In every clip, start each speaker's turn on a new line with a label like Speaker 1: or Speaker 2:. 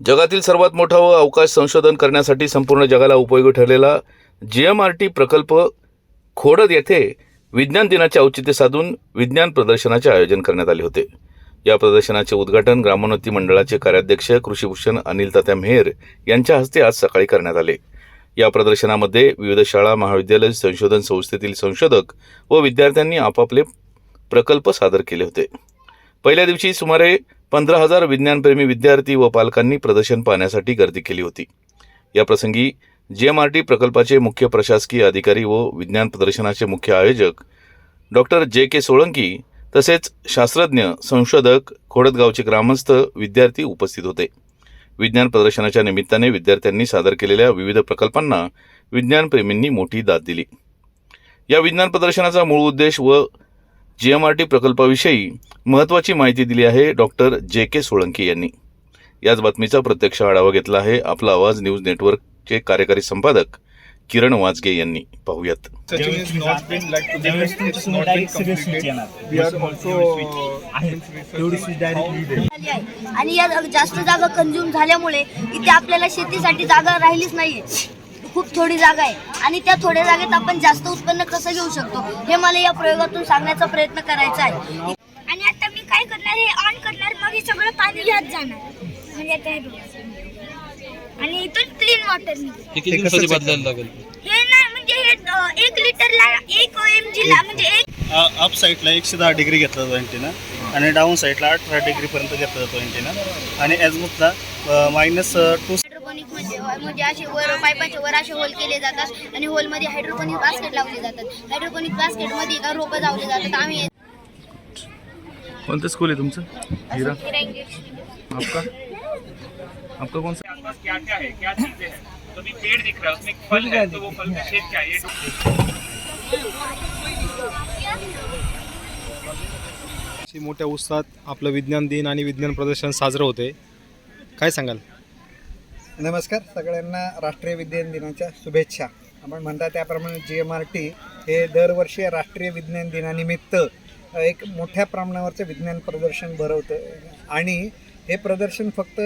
Speaker 1: जगातील सर्वात मोठा व अवकाश संशोधन करण्यासाठी संपूर्ण जगाला उपयोगी ठरलेला जी एम आर टी प्रकल्प खोडद येथे विज्ञान दिनाचे औचित्य साधून विज्ञान प्रदर्शनाचे आयोजन करण्यात आले होते. या प्रदर्शनाचे उद्घाटन ग्रामोन्नती मंडळाचे कार्याध्यक्ष कृषीभूषण अनिल तात्या मेहर यांच्या हस्ते आज सकाळी करण्यात आले. या प्रदर्शनामध्ये विविध शाळा महाविद्यालय संशोधन संस्थेतील संशोधक व विद्यार्थ्यांनी आपापले प्रकल्प सादर केले होते. पहिल्या दिवशी सुमारे पंधरा हजार विज्ञानप्रेमी विद्यार्थी व पालकांनी प्रदर्शन पाहण्यासाठी गर्दी केली होती. याप्रसंगी जीएमआरटी प्रकल्पाचे मुख्य प्रशासकीय अधिकारी व विज्ञान प्रदर्शनाचे मुख्य आयोजक डॉक्टर जे के सोळंकी तसेच शास्त्रज्ञ संशोधक खोडदगावचे ग्रामस्थ विद्यार्थी उपस्थित होते. विज्ञान प्रदर्शनाच्या निमित्ताने विद्यार्थ्यांनी सादर केलेल्या विविध प्रकल्पांना विज्ञानप्रेमींनी मोठी दाद दिली. या विज्ञान प्रदर्शनाचा मूळ उद्देश व जीएमआरटी प्रकल्पाविषयी महत्त्वाची माहिती दिली आहे डॉक्टर जे के सोळंकी यांनी. याच बातमीचा प्रत्यक्ष आढावा घेतला आहे आपला आवाज न्यूज नेटवर्कचे कार्यकारी संपादक किरण वाजगे यांनी. पाहूयात.
Speaker 2: आणि या जास्त जागा कंझ्युम झाल्यामुळे इथे आपल्याला शेतीसाठी जागा राहिलीच नाहीये. खूप थोडी जागा आहे. आणि त्या थोड्या जागेत आपण जास्त उत्पन्न कसं घेऊ शकतो हे मला या प्रयोगातून सांगण्याचा प्रयत्न करायचा आहे.
Speaker 3: आणि आता मी काय करणार हे ऑन करणार मग हे सगळं पाणी यात जाणार. म्हणजे आता हे बघा. आणि इथून क्लीन वॉटर
Speaker 4: हे किती दिवसाची बदलायला लागेल?
Speaker 3: हे नाही म्हणजे हे अं, एक लिटरला एक एम जी ला म्हणजे एक
Speaker 5: अप साईडला एकशे दहा डिग्री घेतला जातो अँटीना आणि डाऊन साईडला अठरा डिग्रीपर्यंत घेतला जातो अँटीना आणि ॲजमुथला मायनस टू
Speaker 2: म्हणजे असे वर पाईपाचे वर असे होल केले जातात आणि होलमध्ये हायड्रोपोनिक बास्केट लावले जातात. हायड्रोपोनिक बास्केटमध्ये का रोपं लावले जातात. आम्ही
Speaker 1: कोणतं स्कूल आहे तुमचं? हिरा? आपका? आपका कौन सा?
Speaker 6: आसपास क्या क्या है? क्या चीजें हैं? तो अभी पेड़ दिख रहा है उसमें फल है तो वो फल का शेप क्या है? ये
Speaker 7: अशी मोठ्या उत्साहात आपलं विज्ञान दिन आणि विज्ञान प्रदर्शन साजरं होते काय सांगाल?
Speaker 8: नमस्कार सगळ्यांना राष्ट्रीय विज्ञान दिनाच्या शुभेच्छा. आपण म्हणता त्याप्रमाणे जी एम आर टी हे दरवर्षी राष्ट्रीय विज्ञान दिनानिमित्त एक मोठ्या प्रमाणावरचं विज्ञान प्रदर्शन भरवतं आणि हे प्रदर्शन फक्त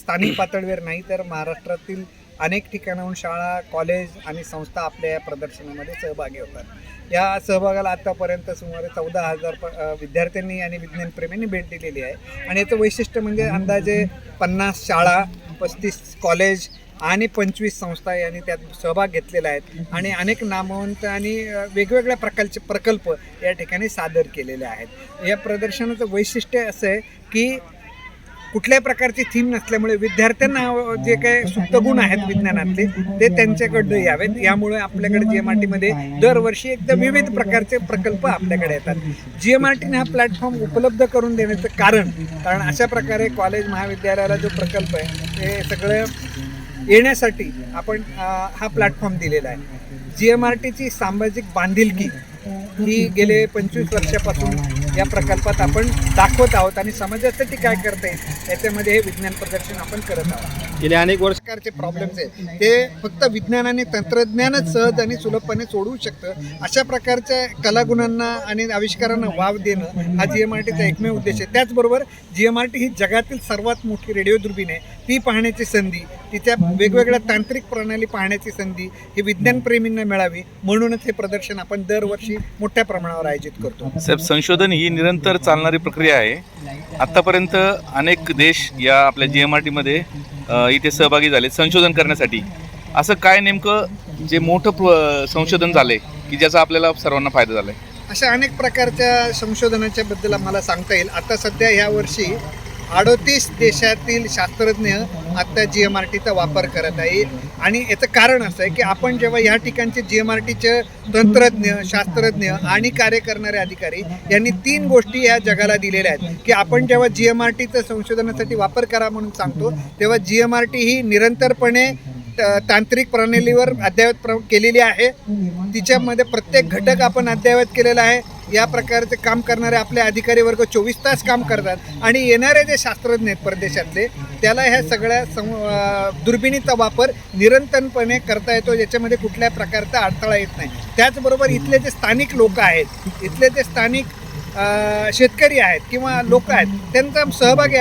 Speaker 8: स्थानिक पातळीवर नाही तर महाराष्ट्रातील अनेक ठिकाणाहून शाळा कॉलेज आणि संस्था आपल्या या प्रदर्शनामध्ये सहभागी होतात. या सहभागाला आतापर्यंत सुमारे चौदा हजार प विद्यार्थ्यांनी आणि विज्ञानप्रेमींनी भेट दिलेली आहे. आणि याचं वैशिष्ट्य म्हणजे अंदाजे पन्नास शाळा पस्तीस कॉलेज आणि पंचवीस संस्था यांनी त्यात सहभाग घेतलेला आहेत आणि अनेक नामवंत आणि वेगवेगळ्या प्रकारचे प्रकल्प या ठिकाणी सादर केलेले आहेत. या प्रदर्शनाचं वैशिष्ट्य असं आहे की कुठल्याही प्रकारची थीम नसल्यामुळे विद्यार्थ्यांना जे काही सुप्त गुण आहेत विज्ञानातले ते त्यांच्याकडनं यावेत. यामुळे आपल्याकडे जी एम आर टीमध्ये दरवर्षी एकदम विविध प्रकारचे प्रकल्प आपल्याकडे येतात. जी एम आर टीने हा प्लॅटफॉर्म उपलब्ध करून देण्याचं कारण कारण अशा प्रकारे कॉलेज महाविद्यालयाला जो प्रकल्प आहे ते सगळं येण्यासाठी आपण हा प्लॅटफॉर्म दिलेला आहे. जी एम आर टीची सामाजिक बांधिलकी ही गेले पंचवीस वर्षापासून या प्रकल्पात आपण दाखवत आहोत आणि समाजासाठी काय करता येईल याच्यामध्ये हे विज्ञान प्रदर्शन आपण करत आहोत.
Speaker 7: गेले अनेक वर्ष
Speaker 8: प्रकारचे प्रॉब्लेम्स आहेत. ते फक्त विज्ञान आणि तंत्रज्ञानच सहज आणि सुलभपणे सोडवू शकतं. अशा प्रकारच्या कलागुणांना आणि आविष्कारांना वाव देणं हा जी एम आर टीचा एकमेव उद्देश आहे. त्याचबरोबर जी एम आर टी ही जगातील सर्वात मोठी रेडिओ दुर्बीण आहे. ती पाहण्याची संधी तिच्या वेगवेगळ्या तांत्रिक प्रणाली पाहण्याची संधी ही विज्ञानप्रेमींना मिळावी म्हणूनच हे प्रदर्शन आपण दरवर्षी मोठ्या प्रमाणावर आयोजित करतो.
Speaker 1: साहेब संशोधन ही ही निरंतर चालणारी प्रक्रिया आहे. आत्तापर्यंत अनेक देश या आपल्या जी एम आर टीमध्ये इथे सहभागी झाले संशोधन करण्यासाठी. असं काय नेमकं जे मोठं प्र संशोधन झालंय की ज्याचा आपल्याला सर्वांना फायदा झालाय?
Speaker 8: अशा अनेक प्रकारच्या संशोधनाच्या बद्दल आम्हाला सांगता येईल. आता सध्या ह्या वर्षी अडोतीस देशातील शास्त्रज्ञ आत्ता जी एम आर टीचा वापर करत आहे. आणि याचं कारण असं आहे की आपण जेव्हा ह्या ठिकाणचे जी एम आर टीचे तंत्रज्ञ शास्त्रज्ञ आणि कार्य करणारे अधिकारी यांनी तीन गोष्टी या जगाला दिलेल्या आहेत की आपण जेव्हा जी एम आर टीचा संशोधनासाठी वापर करा म्हणून सांगतो तेव्हा जी एम आर टी ही निरंतरपणे त- तांत्रिक प्रणालीवर अद्ययावत प्र केलेली आहे. तिच्यामध्ये प्रत्येक घटक आपण अद्ययावत केलेला आहे. या प्रकारचे काम करणारे आपले अधिकारी वर्ग चोवीस तास काम करतात. आणि येणारे जे शास्त्रज्ञ आहेत परदेशातले त्याला ह्या सगळ्या सम दुर्बिणीचा वापर निरंतरपणे करता येतो याच्यामध्ये कुठल्या प्रकारचा अडथळा येत नाही. त्याचबरोबर इथले जे स्थानिक लोक आहेत इथले जे स्थानिक शेतकरी आहेत किंवा लोक आहेत त्यांचा सहभाग